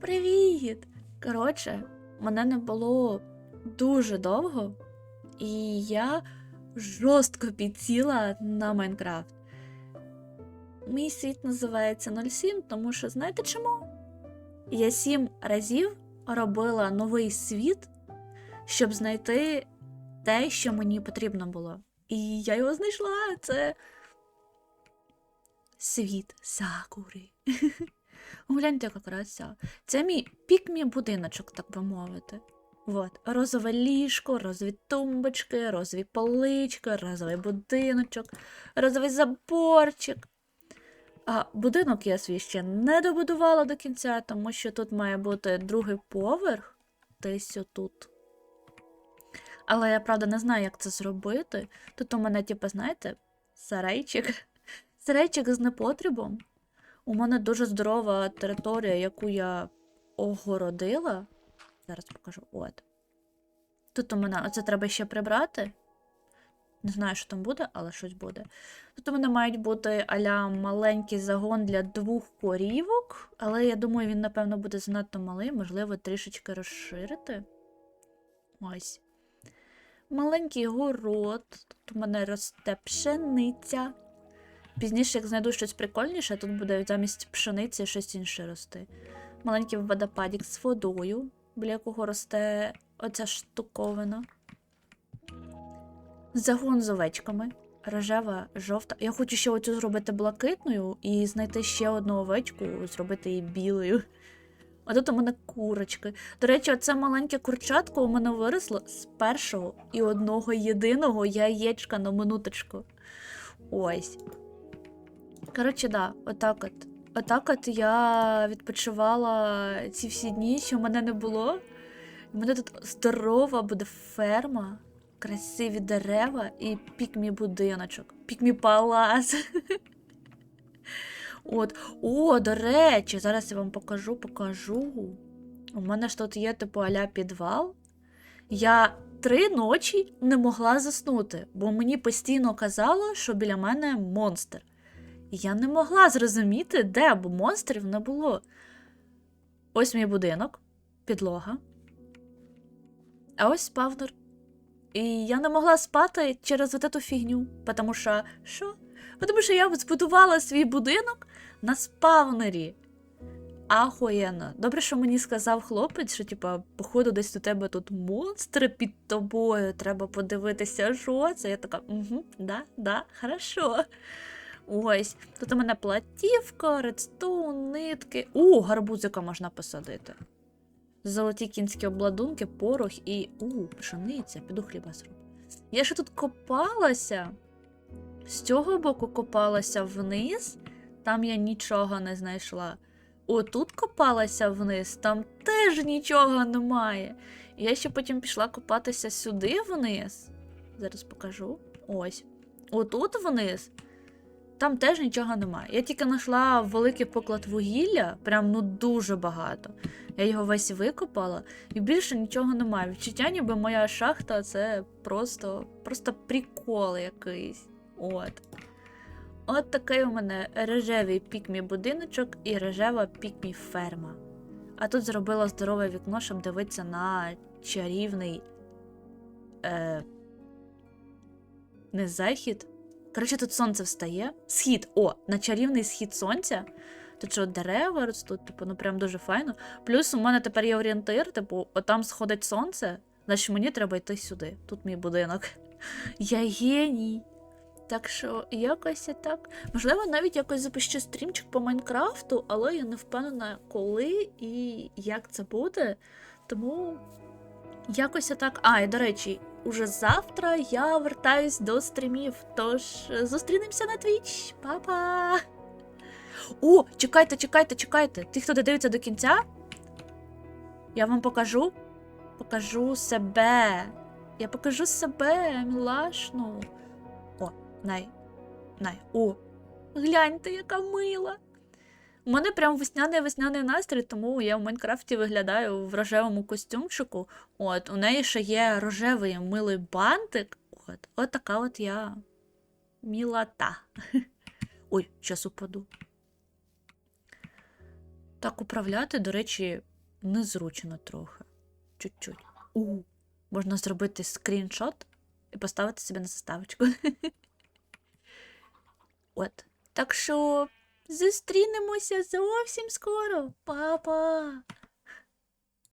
Привіт! Коротше, мене не було дуже довго, і я жорстко підсіла на Майнкрафт. Мій світ називається 07, тому що знаєте чому? Я сім разів робила новий світ, щоб знайти те, що мені потрібно було. І я його знайшла. Це світ сакури. Гляньте, яка краса. Це мій пік-мій будиночок, так би мовити. Вот. Розове ліжко, розові тумбочки, розові полички, розовий будиночок, розовий заборчик. А будинок я свій ще не добудувала до кінця, тому що тут має бути другий поверх, десь отут. Але я правда не знаю, як це зробити. Тут у мене, типу, знаєте, сарайчик. Сарайчик з непотребом. У мене дуже здорова територія, яку я огородила. Зараз покажу. От. Тут у мене оце треба ще прибрати. Не знаю, що там буде, але щось буде. Тут у мене мають бути аля маленький загон для двох корівок, але я думаю, він, напевно, буде занадто малий, можливо, трішечки розширити. Ось. Маленький город. Тут у мене росте пшениця. Пізніше, як знайду щось прикольніше, тут буде замість пшениці щось інше рости. Маленький водопадік з водою, біля якого росте оця штуковина. Загон з овечками. Рожева, жовта. Я хочу ще оцю зробити блакитною і знайти ще одну овечку, зробити її білою. А тут у мене курочки. До речі, оце маленьке курчатко у мене виросло з першого і одного єдиного яєчка на минуточку. Ось. Коротше, да, отак от. Отак от я відпочивала ці всі дні, що мене не було. У мене тут здорова буде ферма, красиві дерева і пікмі будиночок, пікмі палац. От, о, до речі, зараз я вам покажу, покажу. У мене ж тут є типу аля підвал. Я три ночі не могла заснути, бо мені постійно казало, що біля мене монстр. Я не могла зрозуміти, де, бо монстрів не було. Ось мій будинок, підлога. А ось спавнер. І я не могла спати через эту фігню. Потому що. Що? Тому що я збудувала свій будинок на спавнері. Ахуєнно. Добре, що мені сказав хлопець, що, типа, походу, десь у тебе тут монстри під тобою, треба подивитися, що це. Я така, угу, да, да, хорошо. Ось. Тут у мене платівка, редстоун, нитки. У, гарбузика можна посадити. Золоті кінські обладунки, порох і. У, пшениця, піду хліба зроблю. Я ще тут копалася. З цього боку копалася вниз, там я нічого не знайшла. Отут копалася вниз, там теж нічого немає. Я ще потім пішла копатися сюди вниз. Зараз покажу. Ось. Отут вниз. Там теж нічого немає. Я тільки знайшла великий поклад вугілля, прям ну дуже багато. Я його весь викопала, і більше нічого немає. Відчуття, ніби моя шахта це просто, просто прикол якийсь. От. От такий у мене рожевий пікмі будиночок і рожева пікмі ферма. А тут зробила здорове вікно, щоб дивитися на чарівний. Е, не захід. Коротше, тут сонце встає. Схід, о, на чарівний схід сонця. Тут що дерева ростуть, типу, ну прям дуже файно. Плюс у мене тепер є орієнтир, типу, отам сходить сонце, значить мені треба йти сюди. Тут мій будинок. Я геній. Так що якось так. Можливо, навіть якось запущу стрімчик по Майнкрафту, але я не впевнена, коли і як це буде. Тому якось так. А, і до речі, уже завтра я вертаюсь до стрімів. Тож зустрінемося на Twitch. Па-па! О, чекайте, чекайте, чекайте. Ті, хто додивиться до кінця, я вам покажу. Покажу себе. Я покажу себе, мілашну. О, най. Най. О, гляньте, яка мила. У мене прям весняний весняний настрій, тому я в Майнкрафті виглядаю в рожевому костюмчику. От, у неї ще є рожевий милий бантик. От, от така от я мілота. Ой, зараз упаду. Так управляти, до речі, незручно трохи. Чуть-чуть. У, можна зробити скріншот і поставити собі на заставочку. От. Так що зустрінемося зовсім скоро. Па-па!